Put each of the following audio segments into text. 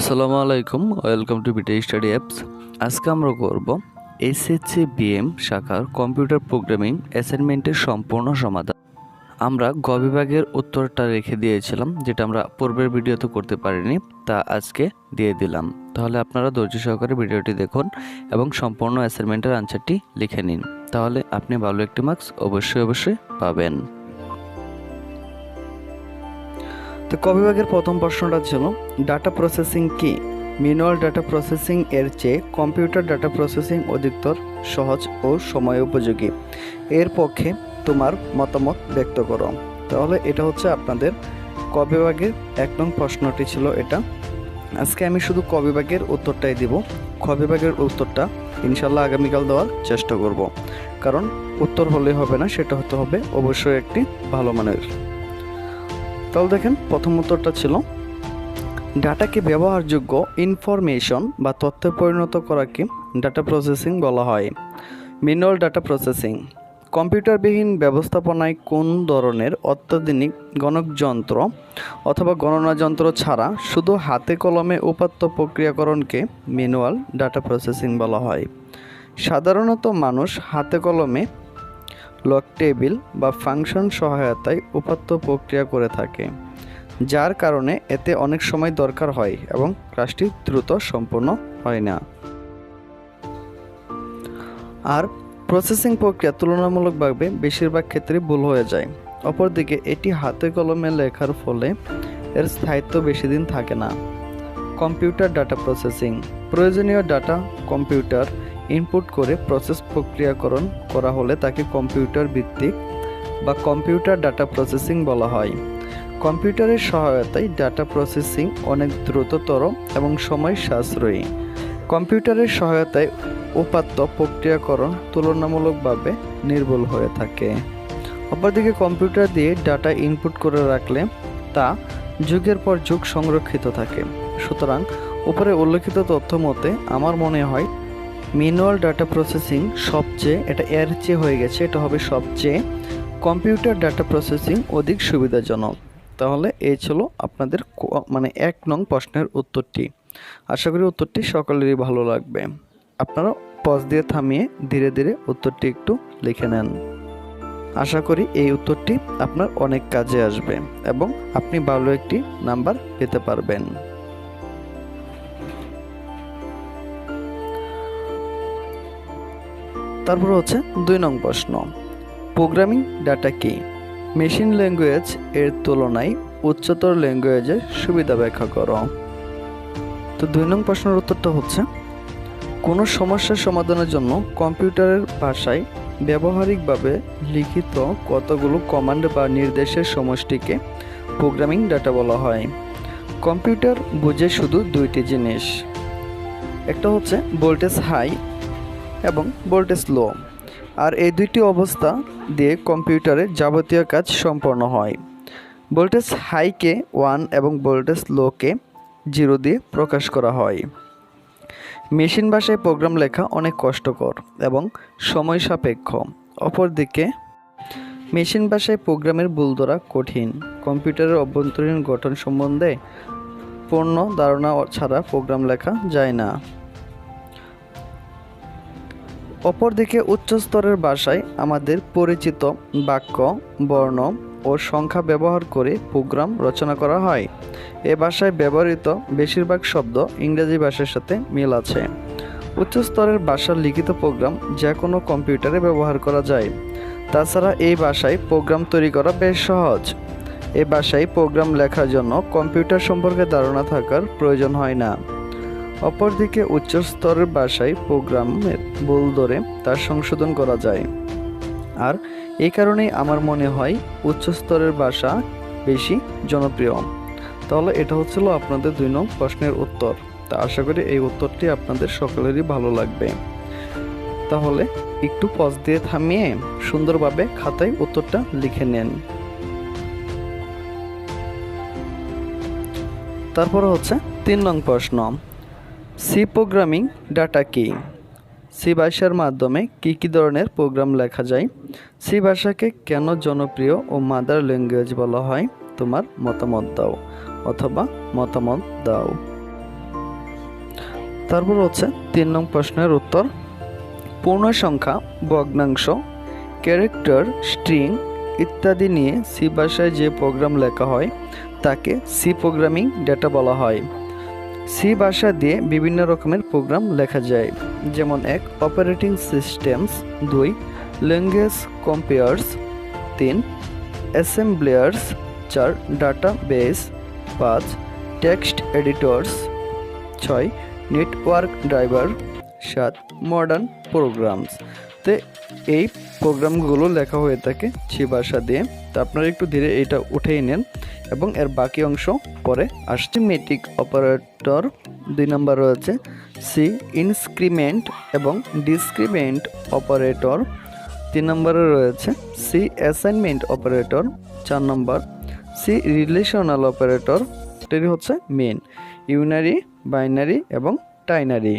আসসালামু আলাইকুম, welcome to bite study apps. আজকে আমরা করব এসএসসি বিএম শাখার কম্পিউটার প্রোগ্রামিং অ্যাসাইনমেন্টের সম্পূর্ণ সমাধান। আমরা গ বিভাগের উত্তরটা রেখে দিয়েছিলাম, যেটা আমরা পূর্বের ভিডিওতে করতে পারিনি, তা আজকে দিয়ে দিলাম। তাহলে আপনারা ধৈর্য সহকারে ভিডিওটি দেখুন এবং সম্পূর্ণ অ্যাসাইনমেন্টের আনসারটি লিখে নিন। তাহলে আপনি ভালো একটি মার্কস অবশ্যই অবশ্যই পাবেন। তো ক বিভাগের প্রথম প্রশ্নটা ছিল ডাটা প্রসেসিং কি? ম্যানুয়াল ডাটা প্রসেসিং এর চেয়ে কম্পিউটার ডাটা প্রসেসিং অধিকতর সহজ ও সময় উপযোগী। এর পক্ষে তোমার মতামত ব্যক্ত করো। তাহলে এটা হচ্ছে আপনাদের ক বিভাগের এক নং প্রশ্নটি ছিল এটা। আজকে আমি শুধু ক বিভাগের উত্তরটাই দিব। খ বিভাগের উত্তরটা ইনশাল্লাহ আগামীকাল দেওয়ার চেষ্টা করব। কারণ উত্তর হলে হবে না, সেটা হতে হবে অবশ্যই একটি ভালো মানের। তাহলে দেখেন, প্রথম উত্তরটা ছিল, ডাটাকে ব্যবহারযোগ্য ইনফরমেশন বা তথ্যে পরিণত করাকে ডাটা প্রসেসিং বলা হয়। ম্যানুয়াল ডাটা প্রসেসিং কম্পিউটারবিহীন ব্যবস্থাপনায় কোন ধরনের অত্যাধুনিক গণকযন্ত্র অথবা গণনা যন্ত্র ছাড়া শুধু হাতে কলমে উপাত্ত প্রক্রিয়াকরণকে ম্যানুয়াল ডাটা প্রসেসিং বলা হয়? সাধারণত মানুষ হাতে কলমে লক টেবিল বা ফাংশন সহায়তায় উপাত্ত প্রক্রিয়া করে থাকে, যার কারণে এতে অনেক সময় দরকার হয় এবং কাজটি দ্রুত সম্পূর্ণ হয় না। আর প্রসেসিং প্রক্রিয়া তুলনামূলকভাবে বেশিরভাগ ক্ষেত্রে ভুল হয়ে যায়। অপরদিকে, এটি হাতে কলমে লেখার ফলে এর স্থায়িত্ব বেশি দিন থাকে না। কম্পিউটার ডাটা প্রসেসিং, প্রয়োজনীয় ডাটা কম্পিউটার ইনপুট করে প্রসেস প্রক্রিয়াকরণ করা হলে তাকে কম্পিউটার ভিত্তিক বা কম্পিউটার ডাটা প্রসেসিং বলা হয়। কম্পিউটারের সহায়তায় ডাটা প্রসেসিং অনেক দ্রুততর এবং সময় সাশ্রয়ী। কম্পিউটারের সহায়তায় উপাত্ত প্রক্রিয়াকরণ তুলনামূলকভাবে নির্ভুল হয়ে থাকে। অপরদিকে কম্পিউটার দিয়ে ডাটা ইনপুট করে রাখলে তা যুগের পর যুগ সংরক্ষিত থাকে। সুতরাং উপরে উল্লেখিত তথ্য মতে, আমার মনে হয় ম্যানুয়াল ডাটা প্রসেসিং সবচেয়ে, এটা এর চেয়ে হয়ে গেছে, এটা হবে সবচেয়ে কম্পিউটার ডাটা প্রসেসিং অধিক সুবিধাজনক। তাহলে এই ছিল আপনাদের মানে এক নং প্রশ্নের উত্তরটি। আশা করি উত্তরটি সকলেরই ভালো লাগবে। আপনারা পজ দিয়ে থামিয়ে ধীরে ধীরে উত্তরটি একটু লিখে নেন। আশা করি এই উত্তরটি আপনার অনেক কাজে আসবে এবং আপনি ভালো একটি নাম্বার পেতে পারবেন। তারপর হচ্ছে দুই নং প্রশ্ন। প্রোগ্রামিং ডাটা কি? মেশিন ল্যাঙ্গুয়েজ এর তুলনায় উচ্চতর ল্যাঙ্গুয়েজের সুবিধা ব্যাখ্যা করো। তো দুই নং প্রশ্নের উত্তরটা হচ্ছে, কোনো সমস্যার সমাধানের জন্য কম্পিউটারের ভাষায় ব্যবহারিকভাবে লিখিত কতগুলো কমান্ড বা নির্দেশের সমষ্টিকে প্রোগ্রামিং ডাটা বলা হয়। কম্পিউটার বুঝে শুধু দুইটি জিনিস, একটা হচ্ছে ভোল্টেজ হাই এবং ভোল্টেজ লো। আর এই দুইটি অবস্থা দিয়ে কম্পিউটারে যাবতীয় কাজ সম্পন্ন হয়। ভোল্টেজ হাইকে ওয়ান এবং ভোল্টেজ লোকে জিরো দিয়ে প্রকাশ করা হয়। মেশিন ভাষায় প্রোগ্রাম লেখা অনেক কষ্টকর এবং সময় সাপেক্ষ। অপরদিকে, মেশিন ভাষায় প্রোগ্রামের ভুল ধরা কঠিন। কম্পিউটারের অভ্যন্তরীণ গঠন সম্বন্ধে পূর্ণ ধারণা ছাড়া প্রোগ্রাম লেখা যায় না। অপরদিকে উচ্চ স্তরের ভাষায় আমাদের পরিচিত বাক্য, বর্ণ ও সংখ্যা ব্যবহার করে প্রোগ্রাম রচনা করা হয়। এ ভাষায় ব্যবহৃত বেশিরভাগ শব্দ ইংরেজি ভাষার সাথে মিল আছে। উচ্চ স্তরের ভাষার লিখিত প্রোগ্রাম যে কোনো কম্পিউটারে ব্যবহার করা যায়। তাছাড়া এই ভাষায় প্রোগ্রাম তৈরি করা বেশ সহজ। এ ভাষায় প্রোগ্রাম লেখার জন্য কম্পিউটার সম্পর্কে ধারণা থাকার প্রয়োজন হয় না। অপরদিকে উচ্চ স্তরের ভাষায় প্রোগ্রামের ভুল ধরে তার সংশোধন করা যায়। আর এই কারণেই আমার মনে হয় উচ্চ স্তরের ভাষা বেশি জনপ্রিয়। তাহলে এটা হচ্ছিল আপনাদের দুই নং প্রশ্নের উত্তর। তা আশা করি এই উত্তরটি আপনাদের সকলেরই ভালো লাগবে। তাহলে একটু পজ দিয়ে থামিয়ে সুন্দরভাবে খাতায় উত্তরটা লিখে নেন। তারপর হচ্ছে তিন নং প্রশ্ন। সি প্রোগ্রামিং ডাটা কি? সি ভাষার মাধ্যমে কি কি ধরনের প্রোগ্রাম লেখা যায়? সি ভাষাকে কেন জনপ্রিয় ও মাদার ল্যাঙ্গুয়েজ বলা হয়? তোমার মতামত দাও অথবা মতামত দাও। তারপর হচ্ছে তিন নং প্রশ্নের উত্তর। পূর্ণ সংখ্যা ভগ্নাংশ, ক্যারেক্টার, স্ট্রিং ইত্যাদি নিয়ে সি ভাষায় যে প্রোগ্রাম লেখা হয়, তাকে সি প্রোগ্রামিং ডেটা বলা হয়। সি ভাষা দিয়ে বিভিন্ন রকমের প্রোগ্রাম লেখা যায়। যেমন এক, অপারেটিং সিস্টেমস, দুই, ল্যাঙ্গুয়েজ কম্পেয়ার্স, তিন, অ্যাসেম্বলিয়ার্স, চার ডাটা বেস পাঁচ, টেক্সট এডিটর্স, ছয়, নেটওয়ার্ক ড্রাইভার, সাত, মডার্ন প্রোগ্রামস। তো এই প্রোগ্রামগুলো লেখা হয়ে থাকে সি ভাষা দিয়ে। তো আপনারা একটু ধীরে এটা উঠেই নেন এবং এর বাকি অংশ পরে আসছে। মেট্রিক অপারেটর দুই নম্বর রয়েছে। সি ইনস্ক্রিমেন্ট এবং ডিসক্রিমেন্ট অপারেটর তিন নম্বরে রয়েছে। সি অ্যাসাইনমেন্ট অপারেটর চার নম্বর। সি রিলেশনাল অপারেটর এটি হচ্ছে মেন ইউনারি বাইনারি এবং টাইনারি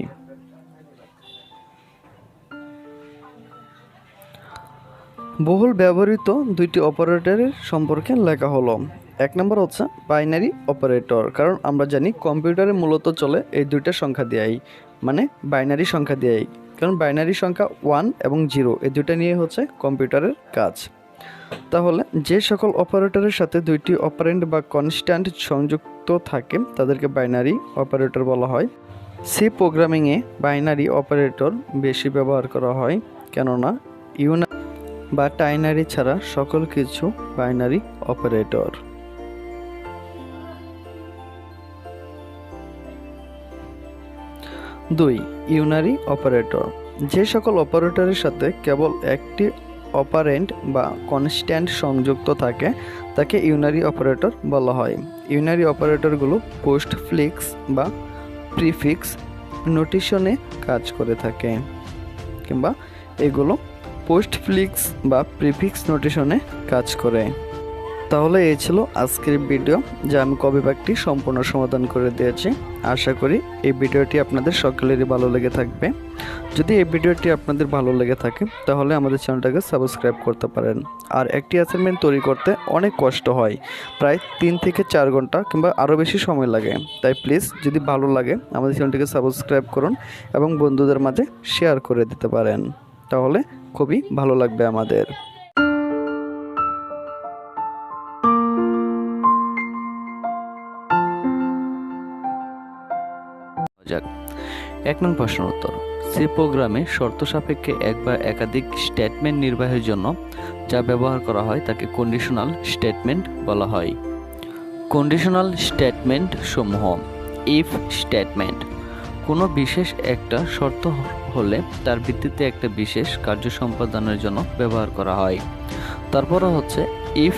বহুল ব্যবহৃত দুইটি অপারেটরের সম্পর্কে লেখা হলো। এক নম্বর হচ্ছে বাইনারি অপারেটর, কারণ আমরা জানি কম্পিউটারে মূলত চলে এই দুইটা সংখ্যা দিয়েই মানে বাইনারি সংখ্যা দিয়েই। কারণ বাইনারি সংখ্যা ওয়ান এবং জিরো, এই দুইটা নিয়ে হচ্ছে কম্পিউটারের কাজ। তাহলে যে সকল অপারেটরের সাথে দুইটি অপারেন্ট বা কনস্ট্যান্ট সংযুক্ত থাকে, তাদেরকে বাইনারি অপারেটর বলা হয়। সি প্রোগ্রামিংয়ে বাইনারি অপারেটর বেশি ব্যবহার করা হয়, কেননা ইউনা বা টাইনারি ছাড়া সকল কিছু বাইনারি অপারেটর। দুই, ইউনারি অপারেটর। যে সকল অপারেটরের সাথে কেবল একটি অপারেন্ট বা কনস্ট্যান্ট সংযুক্ত থাকে, তাকে ইউনারি অপারেটর বলা হয়। ইউনারি অপারেটরগুলো পোস্ট ফ্লিক্স বা প্রিফিক্স নোটিশনে কাজ করে থাকে, কিংবা এগুলো পোস্ট ফ্লিক্স বা প্রিফিক্স নোটেশনে কাজ করে। তাহলে এই ছিল আজকের ভিডিও, যা আমি কবিভাগটি সম্পূর্ণ সমাধান করে দিয়েছি। আশা করি এই ভিডিওটি আপনাদের সকলেরই ভালো লেগে থাকবে। যদি এই ভিডিওটি আপনাদের ভালো লেগে থাকে, তাহলে আমাদের চ্যানেলটাকে সাবস্ক্রাইব করতে পারেন। আর একটি অ্যাসাইনমেন্ট তৈরি করতে অনেক কষ্ট হয়, প্রায় তিন থেকে চার ঘণ্টা কিংবা আরও বেশি সময় লাগে। তাই প্লিজ, যদি ভালো লাগে, আমাদের চ্যানেলটিকে সাবস্ক্রাইব করুন এবং বন্ধুদের মাঝে শেয়ার করে দিতে পারেন। তাহলে খুবই ভালো লাগবে আমাদের। এক নং প্রশ্নের উত্তর। সি প্রোগ্রামে শর্ত সাপেক্ষে এক বা একাধিক স্টেটমেন্ট নির্বাহের জন্য যা ব্যবহার করা হয় তাকে কন্ডিশনাল স্টেটমেন্ট বলা হয়। কন্ডিশনাল স্টেটমেন্ট সমূহ ইফ স্টেটমেন্ট কোনো বিশেষ একটা শর্ত হলে তার ভিত্তিতে একটা বিশেষ কার্য সম্পাদনের জন্য ব্যবহার করা হয়। তারপরে হচ্ছে ইফ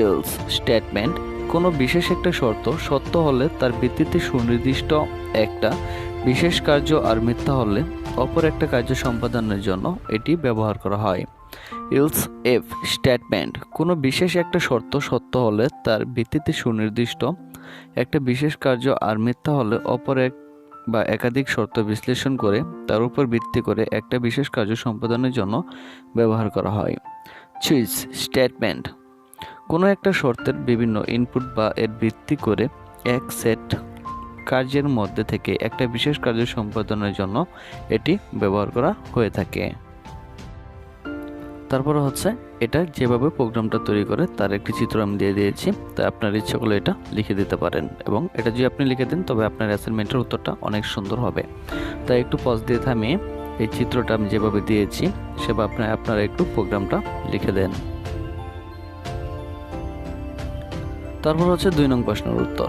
ইলস স্টেটমেন্ট কোনো বিশেষ একটা শর্ত, সত্য হলে তার ভিত্তিতে সুনির্দিষ্ট একটা বিশেষ কার্য আর মিথ্যা হলে অপর একটা কার্য সম্পাদনের জন্য এটি ব্যবহার করা হয়। ইলস এফ স্টেটমেন্ট কোনো বিশেষ একটা শর্ত, সত্য হলে তার ভিত্তিতে সুনির্দিষ্ট একটা বিশেষ কার্য আর মিথ্যা হলে অপর এক বা একাধিক শর্ত বিশ্লেষণ করে তার উপর ভিত্তি করে একটা বিশেষ কার্য সম্পাদনের জন্য ব্যবহার করা হয়। চুইজ স্টেটমেন্ট কোনো একটা শর্তের বিভিন্ন ইনপুট বা এর ভিত্তি করে এক সেট কার্যের মধ্যে থেকে একটা বিশেষ কার্য সম্পাদনের জন্য এটি ব্যবহার করা হয়ে থাকে। তারপরে হচ্ছে এটা যেভাবে প্রোগ্রামটা তৈরি করে, তার একটি চিত্র আমি দিয়ে দিয়েছি। তাই আপনার ইচ্ছে করলে এটা লিখে দিতে পারেন এবং এটা যদি আপনি লিখে দেন, তবে আপনার অ্যাসাইনমেন্টের উত্তরটা অনেক সুন্দর হবে। তাই একটু পজ দিয়ে থামিয়ে এই চিত্রটা আমি যেভাবে দিয়েছি, সেভাবে আপনার আপনারা একটু প্রোগ্রামটা লিখে দেন। তারপর হচ্ছে দুই নং প্রশ্নের উত্তর।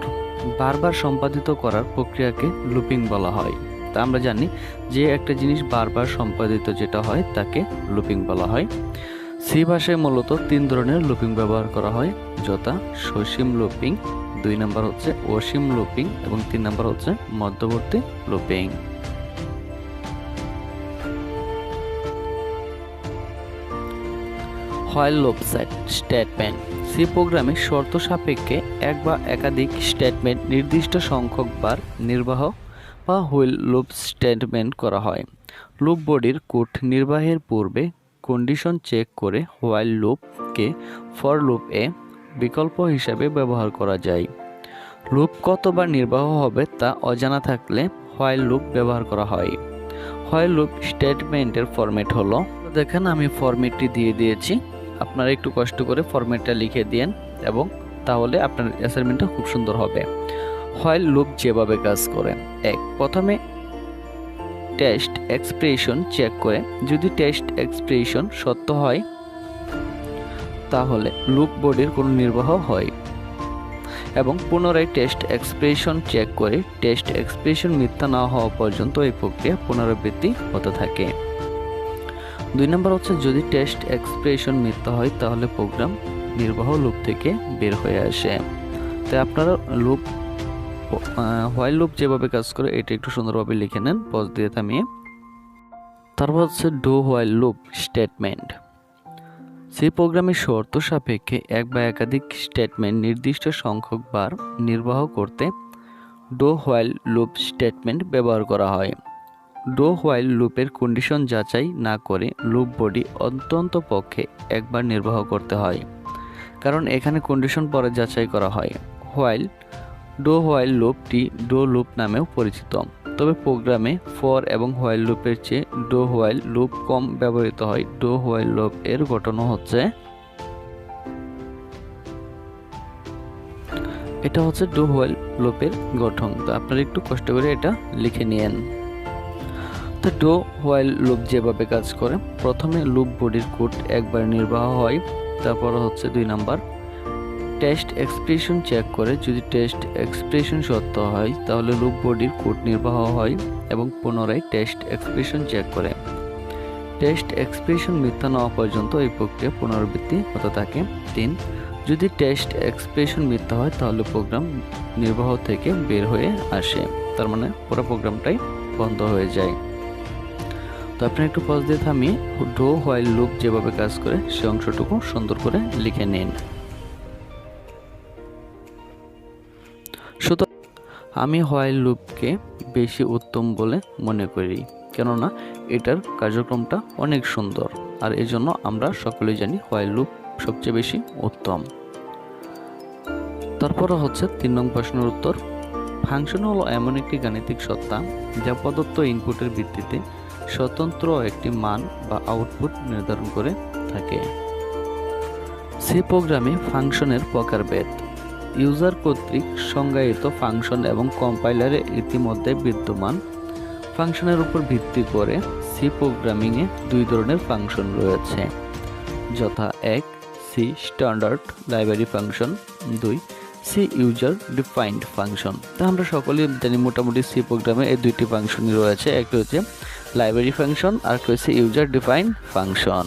বারবার সম্পাদিত করার প্রক্রিয়াকে লুপিং বলা হয়। তা আমরা জানি যে একটা জিনিস বারবার সম্পাদিত যেটা হয় তাকে লুপিং বলা হয়। সি ভাষায় মূলত তিন ধরনের লুপিং ব্যবহার করা হয়, যথা সসীম লুপিং, দুই নাম্বার হচ্ছে অসীম লুপিং এবং তিন নাম্বার হচ্ছে মধ্যবর্তী looping. While loop set, statement. C প্রোগ্রামে শর্ত সাপেক্ষে এক বা একাধিক স্টেটমেন্ট নির্দিষ্ট সংখ্যক বার নির্বাহ বা হুইল লুপ স্টেটমেন্ট করা হয়। লুপ বডির কোড নির্বাহের পূর্বে কন্ডিশন চেক করে হোয়াইল লুপকে ফর লুপ এ বিকল্প হিসাবে ব্যবহার করা যায়। লুপ কতবার নির্বাহ হবে তা অজানা থাকলে হোয়াইল লুপ ব্যবহার করা হয়। হোয়াইল লুপ স্টেটমেন্টের ফরম্যাট হলো, দেখেন আমি ফরম্যাটটি দিয়ে দিয়েছি। আপনারা একটু কষ্ট করে ফরম্যাটটা লিখে দিন এবং তাহলে আপনার অ্যাসাইনমেন্টটা খুব সুন্দর হবে। হোয়াইল লুপ যেভাবে কাজ করে। এক, প্রথমে টেস্ট এক্সপ্রেশন চেক করে। যদি টেস্ট এক্সপ্রেশন সত্য হয়, তাহলে লুপ বডির কোনো নির্বাহ হয়। এবং পুনরায় টেস্ট এক্সপ্রেশন চেক করে টেস্ট এক্সপ্রেশন মিথ্যা না হওয়া পর্যন্ত এই প্রক্রিয়া পুনরাবৃত্তি হতে থাকে। দুই নম্বর হচ্ছে, যদি টেস্ট এক্সপ্রেশন মিথ্যা হয়, তাহলে প্রোগ্রাম নির্বাহ লুপ থেকে বের হয়ে আসে। তাই আপনারা লুপ হোয়াইল লুপ যেভাবে কাজ করে, এটা একটু সুন্দরভাবে লিখে নেন পজ দিয়ে থামিয়ে। তারপর হচ্ছে ডু হোয়াইল লুপ স্টেটমেন্ট সেই প্রোগ্রামের শর্ত সাপেক্ষে এক বা একাধিক স্টেটমেন্ট নির্দিষ্ট সংখ্যক বার নির্বাহ করতে ডো হোয়াইল লুপ স্টেটমেন্ট ব্যবহার করা হয়। ডো হোয়াইল লুপের কন্ডিশন যাচাই না করে লুপ বডি অত্যন্ত পক্ষে একবার নির্বাহ করতে হয়। কারণ এখানে কন্ডিশন পরে যাচাই করা হয়। হোয়াইল ডো হোয়াইল লুপটি ডো লুপ নামেও পরিচিত। তবে প্রোগ্রামে ফর এবং হোয়াইল লুপের চেয়ে ডো হোয়াইল লুপ কম ব্যবহৃত হয়। ডো হোয়াইল লুপ এর গঠনও হচ্ছে এটা হচ্ছে ডো হোয়াইল লুপের গঠন। তো আপনারা একটু কষ্ট করে এটা লিখে নিয়েন। তো ডো হোয়াইল লুপ যেভাবে কাজ করে, প্রথমে লুপ বডির কোড একবার নির্বাহ হয়, তারপর হচ্ছে দুই নাম্বার টেস্ট এক্সপ্রেশন চেক করে। যদি টেস্ট এক্সপ্রেশন সত্য হয়, তাহলে লুপ বডির কোড নির্বাহ হয় এবং পুনরায় টেস্ট এক্সপ্রেশন চেক করে। টেস্ট এক্সপ্রেশন মিথ্যা না পর্যন্ত এই প্রক্রিয়া পুনরাবৃত্তি হতে থাকে। তিন, যদি টেস্ট এক্সপ্রেশন মিথ্যা হয়, তাহলে প্রোগ্রাম নির্বাহ থেকে বের হয়ে আসে। তার মানে পুরো প্রোগ্রামটাই বন্ধ হয়ে যায়। তো আপনি একটু পজ দিয়ে থামিয়ে ডো হোয়াইল লুপ যেভাবে কাজ করে, সে অংশটুকু সুন্দর করে লিখে নিন। আমি হোয়াইল লুপকে বেশি উত্তম বলে মনে করি, কেননা এটার কার্যক্রমটা অনেক সুন্দর, আর এই জন্য আমরা সকলেই জানি হোয়াইল লুপ সবচেয়ে বেশি উত্তম। তারপরে হচ্ছে তিন নং প্রশ্নের উত্তর, ফাংশন হলো এমন একটি গাণিতিক সত্তা যা প্রদত্ত ইনপুটের ভিত্তিতে স্বতন্ত্র একটি মান বা আউটপুট নির্ধারণ করে থাকে। সি প্রোগ্রামে ফাংশনের প্রকারভেদ ইউজার কর্তৃক সংজ্ঞায়িত ফাংশন এবং কম্পাইলারে ইতিমধ্যে বিদ্যমান। ফাংশনের উপর ভিত্তি করে সি প্রোগ্রামিংয়ে দুই ধরনের ফাংশন রয়েছে। যথা এক সি স্ট্যান্ডার্ড লাইব্রেরি ফাংশন দুই সি ইউজার ডিফাইন্ড ফাংশন তা আমরা সকলেই জানি মোটামুটি সি প্রোগ্রামে এই দুইটি ফাংশনই রয়েছে। একটি হচ্ছে লাইব্রেরি ফাংশন আর একটা হচ্ছে ইউজার ডিফাইন্ড ফাংশন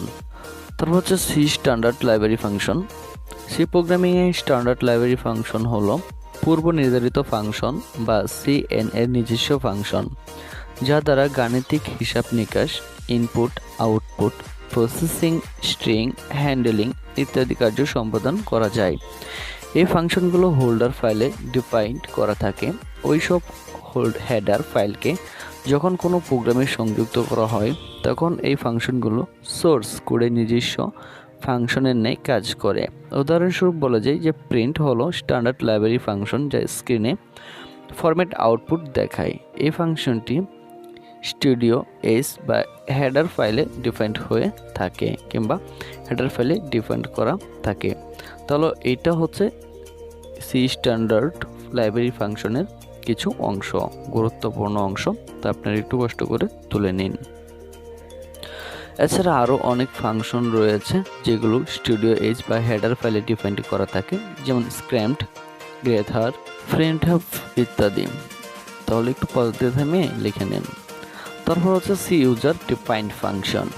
তারপর হচ্ছে C standard library function C প্রোগ্রামিংয়ে standard library function হলো পূর্ব নির্ধারিত ফাংশন বা সিএন এর নিজস্ব ফাংশন, যা দ্বারা গাণিতিক হিসাব নিকাশ input output processing string handling ইত্যাদি কার্য সম্পাদন করা যায়। এই ফাংশনগুলো হোল্ডার ফাইলে ডিফাইন্ড করা থাকে। ওইসব হোল্ড হেডার ফাইলকে যখন কোনো প্রোগ্রামে সংযুক্ত করা হয়, তখন এই ফাংশনগুলো সোর্স কোডে নিজস্ব ফাংশনের ন্যায় কাজ করে। উদাহরণস্বরূপ বলা যায় যে প্রিন্ট হলো স্ট্যান্ডার্ড লাইব্রেরি ফাংশন যা স্ক্রিনে ফরম্যাট আউটপুট দেখায়। এই ফাংশনটি স্টুডিও এস বা হেডার ফাইলে ডিফাইন্ড হয়ে থাকে কিংবা হেডার ফাইলে ডিফাইন্ড করা থাকে। তাহলে এইটা হচ্ছে সি স্ট্যান্ডার্ড লাইব্রেরি ফাংশনের কিছু অংশ, গুরুত্বপূর্ণ অংশ। তা আপনারা একটু কষ্ট করে তুলে নিন। এছাড়া আরও অনেক ফাংশন রয়েছে যেগুলো স্টুডিও এজ বা হেডার ফাইলে ডিফাইন্ড করা থাকে, যেমন স্ক্র্যাম্পড, গ্রেথার, ফ্রেন্ড হাফ ইত্যাদি। তাহলে একটু পজিটিভ থেমে লিখে নিন। তারপর হচ্ছে সি ইউজার ডিফাইন্ড ফাংশন।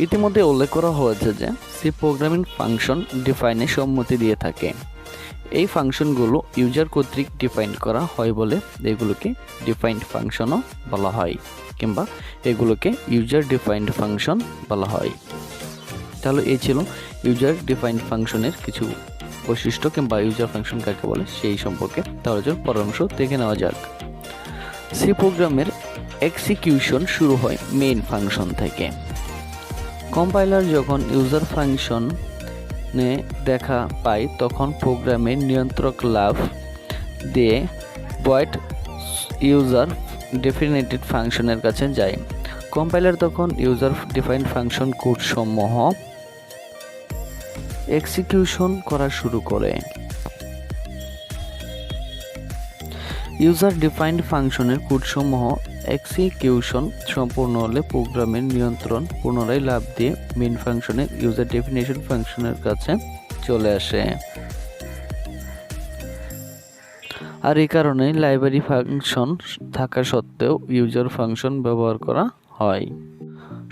ইতিমধ্যে উল্লেখ করা হয়েছে যে সি প্রোগ্রামিং ফাংশন ডিফাইনে সম্মতি দিয়ে থাকে। এই ফাংশনগুলো ইউজার কর্তৃক ডিফাইন করা হয় বলে এগুলোকে ডিফাইন্ড ফাংশনও বলা হয়, কিংবা এগুলোকে ইউজার ডিফাইন্ড ফাংশন বলা হয়। তাহলে এই ছিল ইউজার ডিফাইন্ড ফাংশনের কিছু বৈশিষ্ট্য, কিংবা ইউজার ফাংশন কাকে বলে সেই সম্পর্কে। তাহলে চল পরের অংশ দেখে নেওয়া যাক। সি প্রোগ্রামের এক্সিকিউশন শুরু হয় মেইন ফাংশন থেকে। কম্পাইলার যখন ইউজার ফাংশন দেখা পায় তখন প্রোগ্রামের নিয়ন্ত্রক লাভ দিয়ে ভয়েড ইউজার ডেফিনেটেড ফাংশনের কাছে যায় কম্পাইলার তখন ইউজার ডিফাইন্ড ফাংশন কোড সমূহ এক্সিকিউশন করা শুরু করে। ইউজার ডিফাইন্ড ফাংশনের কোডসমূহ এক্সিকিউশন সম্পূর্ণ হলে প্রোগ্রামের নিয়ন্ত্রণ, পুনরায় লাভ দিয়ে মেন ফাংশনের ইউজার ডেফিনেশন ফাংশনের কাছে চলে আসে। আর এই কারণে লাইব্রেরি ফাংশন থাকা সত্ত্বেও ইউজার ফাংশন ব্যবহার করা হয়।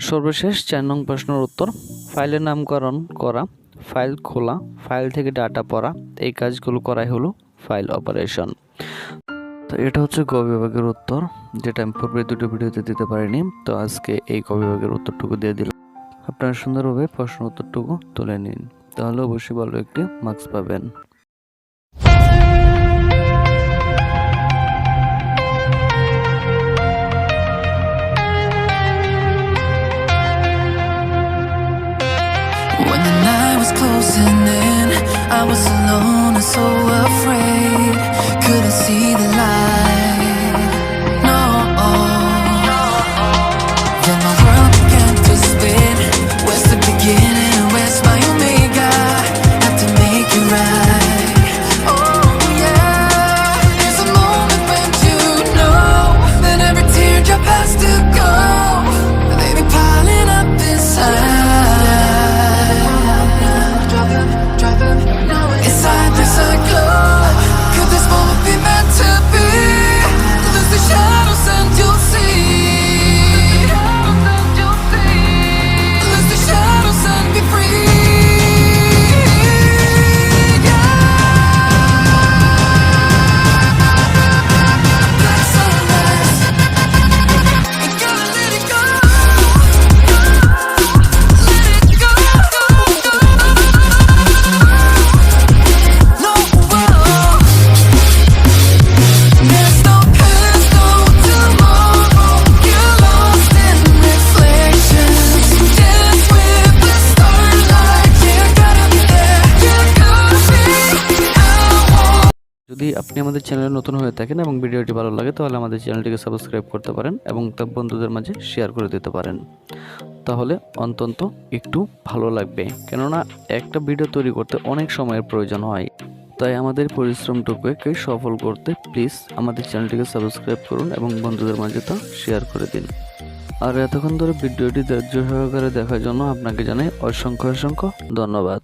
সর্বশেষ চার নং প্রশ্নের উত্তর ফাইলের নামকরণ করা ফাইল খোলা ফাইল থেকে ডাটা পড়া, এই কাজগুলো করাই হলো ফাইল অপারেশন তো এটা হচ্ছে গ বিভাগের উত্তর যেটা আমি পূর্বে দুটো ভিডিওতে দিতে পারিনি তো আজকে এই ক বিভাগের উত্তরটুকু দিয়ে দিলাম আপনারা সুন্দরভাবে প্রশ্ন উত্তরটুকু তুলে নিন তাহলে অবশ্যই ভালো একটি মার্কস পাবেন When the night was closing in, I was alone and so afraid. Couldn't see the light. যদি আপনি আমাদের চ্যানেলে নতুন হয়ে থাকেন এবং ভিডিওটি ভালো লাগে, তাহলে আমাদের চ্যানেলটিকে সাবস্ক্রাইব করতে পারেন এবং তা বন্ধুদের মাঝে শেয়ার করে দিতে পারেন। তাহলে অন্তত একটু ভালো লাগবে, কেননা একটা ভিডিও তৈরি করতে অনেক সময়ের প্রয়োজন হয়। তাই আমাদের পরিশ্রমটুকুকে সফল করতে প্লিজ আমাদের চ্যানেলটিকে সাবস্ক্রাইব করুন এবং বন্ধুদের মাঝে তা শেয়ার করে দিন। আর এতক্ষণ ধরে ভিডিওটি ধৈর্য সহকারে দেখার জন্য আপনাকে জানাই অসংখ্য অসংখ্য ধন্যবাদ।